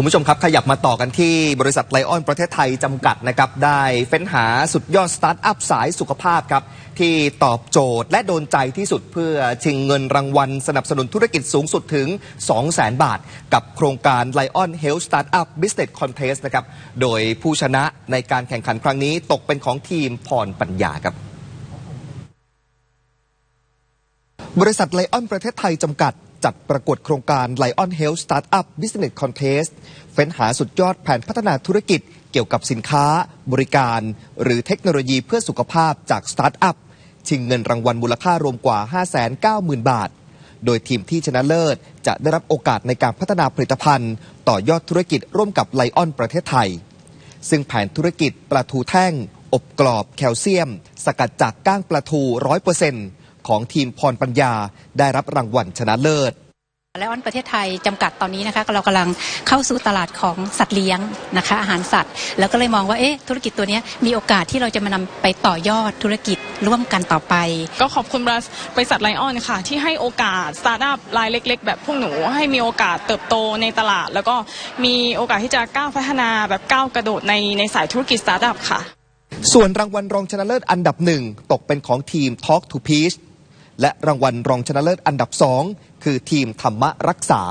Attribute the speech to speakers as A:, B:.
A: คุณผู้ชมครับ ขยับมาต่อกันที่บริษัทไลออนประเทศไทยจำกัดนะครับ ได้เฟ้นหาสุดยอดสตาร์ทอัพสายสุขภาพครับ ที่ตอบโจทย์และโดนใจที่สุดเพื่อชิงเงินรางวัลสนับสนุนธุรกิจสูงสุดถึง 200,000 บาท กับโครงการ Lion Health Startup Business Contest นะครับ โดยผู้ชนะในการแข่งขันครั้งนี้ตกเป็นของทีมพรปัญญาครับบริษัทไลออนประเทศไทยจำกัด จัดประกวดโครงการ Lion Health Startup Business Contest เฟ้นหาสุดยอดแผนพัฒนาธุรกิจ เกี่ยวกับสินค้า บริการ หรือเทคโนโลยีเพื่อสุขภาพจากสตาร์ทอัพชิงเงินรางวัลมูลค่ารวมกว่า 590,000 บาท โดยทีมที่ชนะเลิศ จะได้รับโอกาสในการพัฒนาผลิตภัณฑ์ ต่อยอดธุรกิจร่วมกับไลออนประเทศไทย ซึ่งแผนธุรกิจปลาทูแท่ง อบกรอบแคลเซียม สกัดจากก้างปลาทู100% ของทีมพรปัญญา ได้รับรางวัลชนะเลิศ
B: และออนประเทศไทยจำกัดตอนนี้นะคะเรากำลังเข้าสู่ตลาดของสัตว์เลี้ยงนะคะอาหารสัตว์ แล้วก็เลยมองว่าเอ๊ะธุรกิจตัวเนี้ยมีโอกาสที่เราจะมานำไปต่อยอดธุรกิจร่วมกันต่อไป
C: ก็ขอบคุณบริษัทไลออนค่ะ ที่ให้โอกาสสตาร์ทอัพรายเล็ก ๆ แบบพวกหนูให้มีโอกาสเติบโตในตลาด แล้วก็มีโอกาสที่จะก้าวพัฒนาแบบก้าวกระโดดในในสายธุรกิจสตาร์ทอัพค่ะ
A: ส่วนรางวัลรองชนะเลิศอันดับหนึ่งตกเป็นของทีม Talk to Peace และรางวัลรองชนะเลิศอันดับสองคือทีมธรรมรักษา